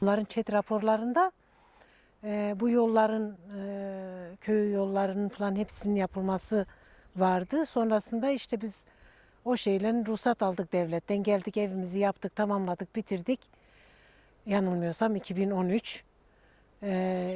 Bunların chat raporlarında e, bu yolların, e, köy yollarının falan hepsinin yapılması vardı. Sonrasında işte biz o şeylerin ruhsat aldık devletten. Geldik evimizi yaptık, tamamladık, bitirdik. Yanılmıyorsam 2013. E,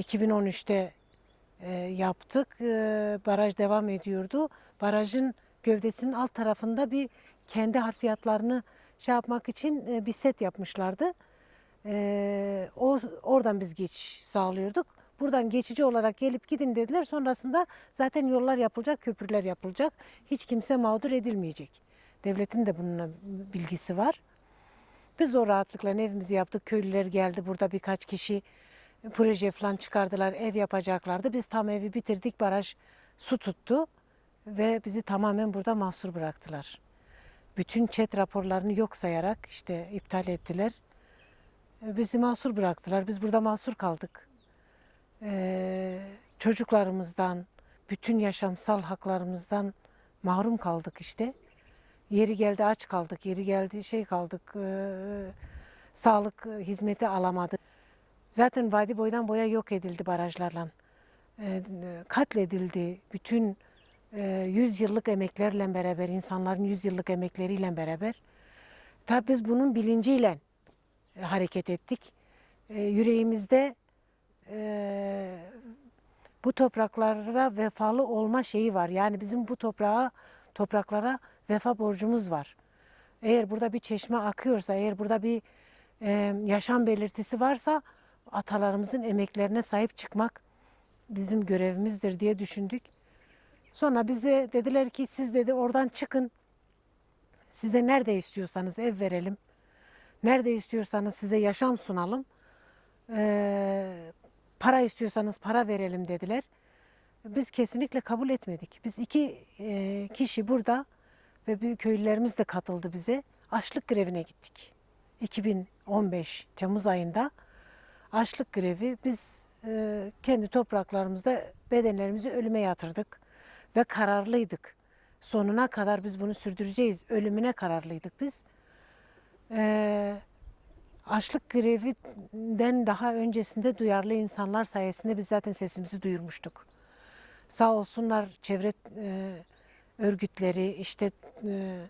2013'te e, yaptık. E, baraj devam ediyordu. Barajın gövdesinin alt tarafında bir kendi harfiyatlarını şey yapmak için e, bir set yapmışlardı. E, o oradan biz geçiş sağlıyorduk. Buradan geçici olarak gelip gidin dediler. Sonrasında zaten yollar yapılacak, köprüler yapılacak. Hiç kimse mağdur edilmeyecek. Devletin de bununla bilgisi var. Biz o rahatlıkla evimizi yaptık. Köylüler geldi burada birkaç kişi proje falan çıkardılar. Ev yapacaklardı. Biz tam evi bitirdik. Baraj su tuttu ve bizi tamamen burada mahsur bıraktılar. Bütün chat raporlarını yok sayarak işte iptal ettiler. E, Bizi mahsur bıraktılar. Biz burada mahsur kaldık. Ee, çocuklarımızdan, bütün yaşamsal haklarımızdan mahrum kaldık işte. Yeri geldi aç kaldık, yeri geldi şey kaldık, ee, sağlık hizmeti alamadık. Zaten vadi boydan boya yok edildi barajlarla. Ee, katledildi bütün e, 100 yıllık emeklerle beraber, insanların 100 yıllık emekleriyle beraber. Tabii biz bunun bilinciyle e, hareket ettik. E, yüreğimizde e, bu topraklara vefalı olma şeyi var. Yani bizim bu toprağa, topraklara vefa borcumuz var. Eğer burada bir çeşme akıyorsa, eğer burada bir e, yaşam belirtisi varsa atalarımızın emeklerine sahip çıkmak bizim görevimizdir diye düşündük. Sonra bize dediler ki siz dedi oradan çıkın. Size nerede istiyorsanız ev verelim. Nerede istiyorsanız size yaşam sunalım. Ee, para istiyorsanız para verelim dediler. Biz kesinlikle kabul etmedik. Biz iki e, kişi burada ve bir köylülerimiz de katıldı bize. Açlık grevine gittik. 2015 Temmuz ayında açlık grevi biz e, kendi topraklarımızda bedenlerimizi ölüme yatırdık ve kararlıydık. Sonuna kadar biz bunu sürdüreceğiz. Ölümüne kararlıydık biz. Ee, açlık grevinden daha öncesinde duyarlı insanlar sayesinde biz zaten sesimizi duyurmuştuk. Sağ olsunlar çevre e, örgütleri, işte e,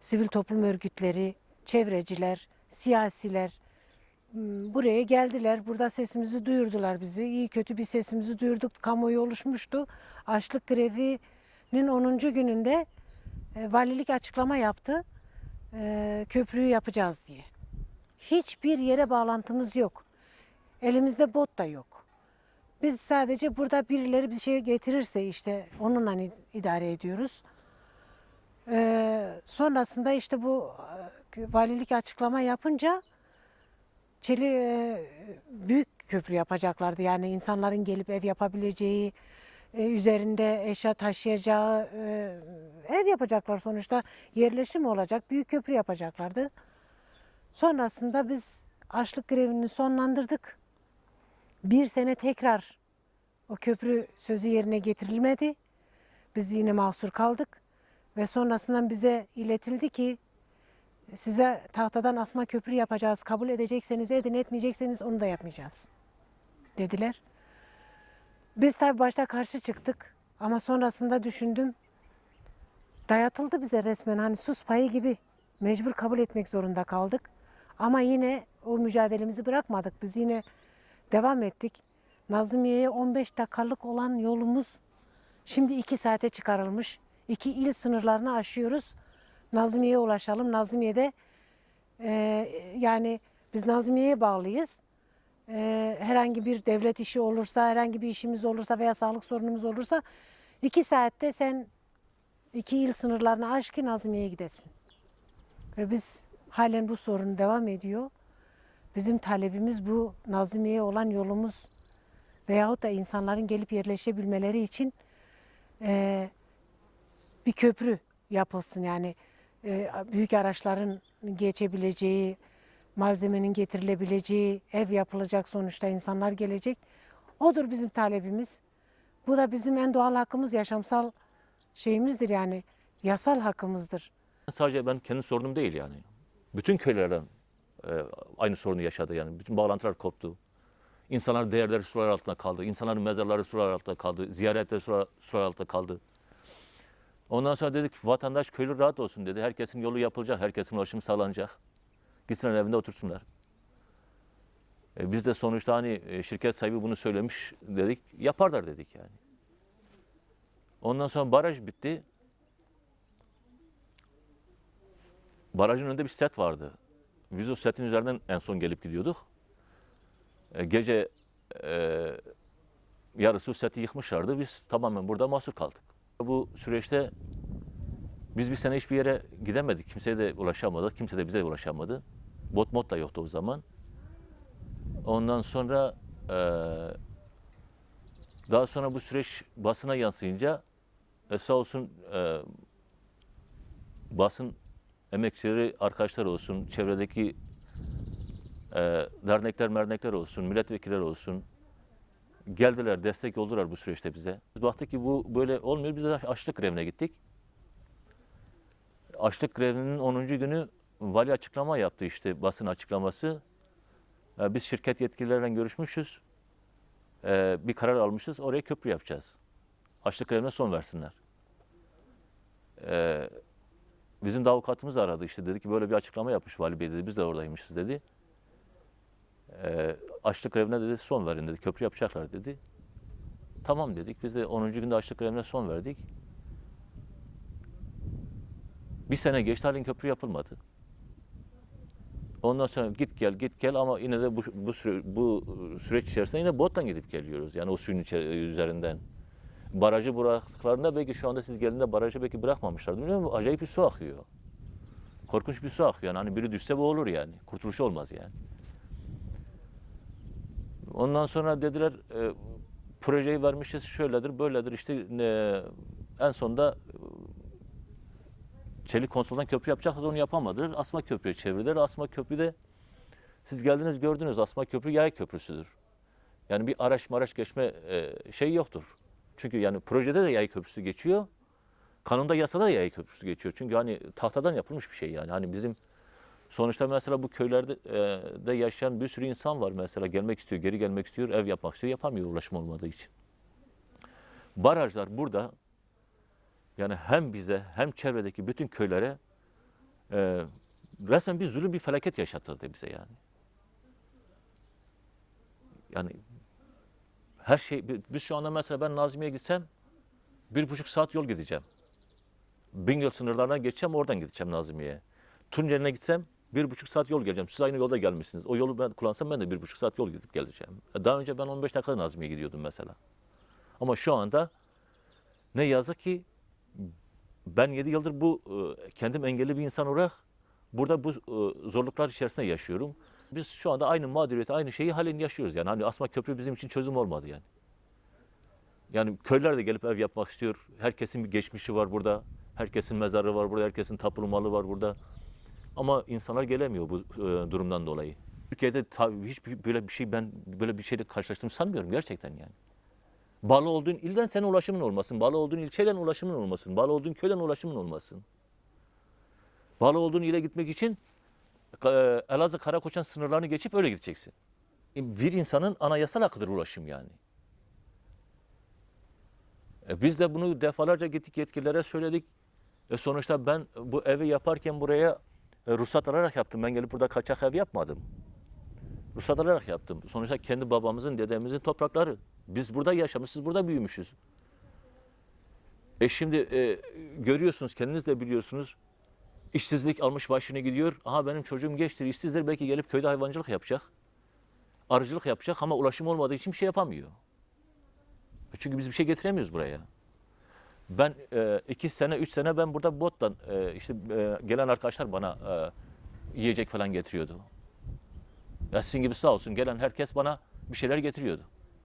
sivil toplum örgütleri, çevreciler, siyasiler buraya geldiler. Burada sesimizi duyurdular bizi. İyi kötü bir sesimizi duyurduk. Kamuoyu oluşmuştu. Açlık grevinin 10. gününde e, valilik açıklama yaptı. E, köprüyü yapacağız diye. Hiçbir yere bağlantımız yok. Elimizde bot da yok. Biz sadece burada birileri bir şey getirirse işte onunla id- idare ediyoruz. Ee, sonrasında işte bu e, valilik açıklama yapınca Çeli e, büyük köprü yapacaklardı. Yani insanların gelip ev yapabileceği, üzerinde eşya taşıyacağı e, ev yapacaklar sonuçta. Yerleşim olacak, büyük köprü yapacaklardı. Sonrasında biz açlık grevini sonlandırdık. Bir sene tekrar o köprü sözü yerine getirilmedi. Biz yine mahsur kaldık. Ve sonrasından bize iletildi ki size tahtadan asma köprü yapacağız. Kabul edecekseniz edin, etmeyecekseniz onu da yapmayacağız. Dediler. Biz tabii başta karşı çıktık. Ama sonrasında düşündüm. Dayatıldı bize resmen hani sus payı gibi. Mecbur kabul etmek zorunda kaldık. Ama yine o mücadelemizi bırakmadık. Biz yine devam ettik. Nazımiye'ye 15 dakikalık olan yolumuz şimdi 2 saate çıkarılmış. İki il sınırlarını aşıyoruz. Nazmiye'ye ulaşalım. Nazmiye'de e, yani biz Nazmiye'ye bağlıyız. E, herhangi bir devlet işi olursa, herhangi bir işimiz olursa veya sağlık sorunumuz olursa iki saatte sen iki il sınırlarını aş ki Nazmiye'ye gidesin. Ve biz halen bu sorun devam ediyor. Bizim talebimiz bu Nazmiye'ye olan yolumuz veyahut da insanların gelip yerleşebilmeleri için e, bir köprü yapılsın. Yani e, büyük araçların geçebileceği, malzemenin getirilebileceği, ev yapılacak sonuçta insanlar gelecek. Odur bizim talebimiz. Bu da bizim en doğal hakkımız, yaşamsal şeyimizdir yani yasal hakkımızdır. Sadece ben kendi sorunum değil yani. Bütün köylerden e, aynı sorunu yaşadı yani. Bütün bağlantılar koptu. İnsanların değerleri sular altında kaldı. İnsanların mezarları sular altında kaldı. Ziyaretleri sular, sular altında kaldı. Ondan sonra dedik vatandaş köylü rahat olsun dedi. Herkesin yolu yapılacak, herkesin ulaşımı sağlanacak. Gitsinler evinde otursunlar. E, biz de sonuçta hani e, şirket sahibi bunu söylemiş dedik. Yaparlar dedik yani. Ondan sonra baraj bitti. Barajın önünde bir set vardı. Biz o setin üzerinden en son gelip gidiyorduk. E, gece e, yarısı seti yıkmışlardı. Biz tamamen burada mahsur kaldık. Bu süreçte biz bir sene hiçbir yere gidemedik. Kimseye de ulaşamadık. Kimse de bize ulaşamadı. Bot mod da yoktu o zaman. Ondan sonra e, daha sonra bu süreç basına yansıyınca e, sağ olsun e, basın emekçileri arkadaşlar olsun, çevredeki e, dernekler, mernekler olsun, milletvekilleri olsun geldiler, destek oldular bu süreçte bize. Biz baktık ki bu böyle olmuyor. Biz de açlık grevine gittik. Açlık grevinin 10. günü vali açıklama yaptı işte basın açıklaması. E, Biz şirket yetkilileriyle görüşmüşüz. E, Bir karar almışız. Oraya köprü yapacağız. Açlık grevine son versinler. E, Bizim de avukatımız aradı işte dedi ki böyle bir açıklama yapmış vali bey dedi. Biz de oradaymışız dedi. E, açlık grevine dedi son verin dedi. Köprü yapacaklar dedi. Tamam dedik. Biz de 10. günde açlık grevine son verdik. Bir sene geçti halen köprü yapılmadı. Ondan sonra git gel git gel ama yine de bu bu, süre, bu süreç içerisinde yine botla gidip geliyoruz. Yani o suyun içe- üzerinden. Barajı bıraktıklarında belki şu anda siz geldiğinde barajı belki bırakmamışlardı. Biliyor musun? Acayip bir su akıyor. Korkunç bir su akıyor. Yani hani biri düşse bu olur yani. Kurtuluş olmaz yani. Ondan sonra dediler e, projeyi vermişiz şöyledir böyledir işte e, en sonunda Çelik Konsol'dan köprü yapacaklar onu yapamadılar. Asma Köprü'ye çevirdiler. Asma Köprü'de siz geldiniz gördünüz Asma Köprü yay köprüsüdür. Yani bir araç maraç geçme e, şey yoktur. Çünkü yani projede de yay köprüsü geçiyor. Kanunda yasada da yay köprüsü geçiyor. Çünkü hani tahtadan yapılmış bir şey yani. Hani bizim sonuçta mesela bu köylerde e, de yaşayan bir sürü insan var mesela gelmek istiyor, geri gelmek istiyor, ev yapmak istiyor, yapamıyor ulaşım olmadığı için. Barajlar burada yani hem bize hem çevredeki bütün köylere e, resmen bir zulüm bir felaket yaşatırdı bize yani. Yani her şey bi- biz şu anda mesela ben Nazmiye'ye gitsem bir buçuk saat yol gideceğim. Bingöl sınırlarından geçeceğim oradan gideceğim Nazmiye'ye. Tunceli'ne gitsem bir buçuk saat yol geleceğim. Siz aynı yolda gelmişsiniz. O yolu ben kullansam ben de bir buçuk saat yol gidip geleceğim. E, Daha önce ben 15 dakikada Nazmiye'ye gidiyordum mesela. Ama şu anda ne yazık ki ben 7 yıldır bu e, kendim engelli bir insan olarak burada bu e, zorluklar içerisinde yaşıyorum. Biz şu anda aynı mağduriyeti, aynı şeyi halen yaşıyoruz. Yani hani Asma Köprü bizim için çözüm olmadı yani. Yani köyler de gelip ev yapmak istiyor. Herkesin bir geçmişi var burada. Herkesin mezarı var burada, herkesin tapulu malı var burada. Ama insanlar gelemiyor bu e, durumdan dolayı. Türkiye'de tabii hiç böyle bir şey ben böyle bir şeyle karşılaştığımı sanmıyorum gerçekten yani. Bağlı olduğun ilden senin ulaşımın olmasın. Bağlı olduğun ilçeden ulaşımın olmasın. Bağlı olduğun köyden ulaşımın olmasın. Bağlı olduğun ile gitmek için e, Elazığ Karakoçan sınırlarını geçip öyle gideceksin. E, Bir insanın anayasal hakkıdır ulaşım yani. E, biz de bunu defalarca gittik yetkililere söyledik. E, sonuçta ben bu evi yaparken buraya e, ruhsat alarak yaptım. Ben gelip burada kaçak ev yapmadım. Ruhsat alarak yaptım. Sonuçta kendi babamızın, dedemizin toprakları. Biz burada yaşamışız, burada büyümüşüz. E şimdi e, görüyorsunuz, kendiniz de biliyorsunuz. İşsizlik almış başını gidiyor. Aha benim çocuğum geçtir, işsizdir. Belki gelip köyde hayvancılık yapacak. Arıcılık yapacak ama ulaşım olmadığı için bir şey yapamıyor. E Çünkü biz bir şey getiremiyoruz buraya. Ben e, iki sene, üç sene ben burada bottan e, işte e, gelen arkadaşlar bana e, yiyecek falan getiriyordu. Ya sizin gibi sağ olsun gelen herkes bana bir şeyler getiriyordu.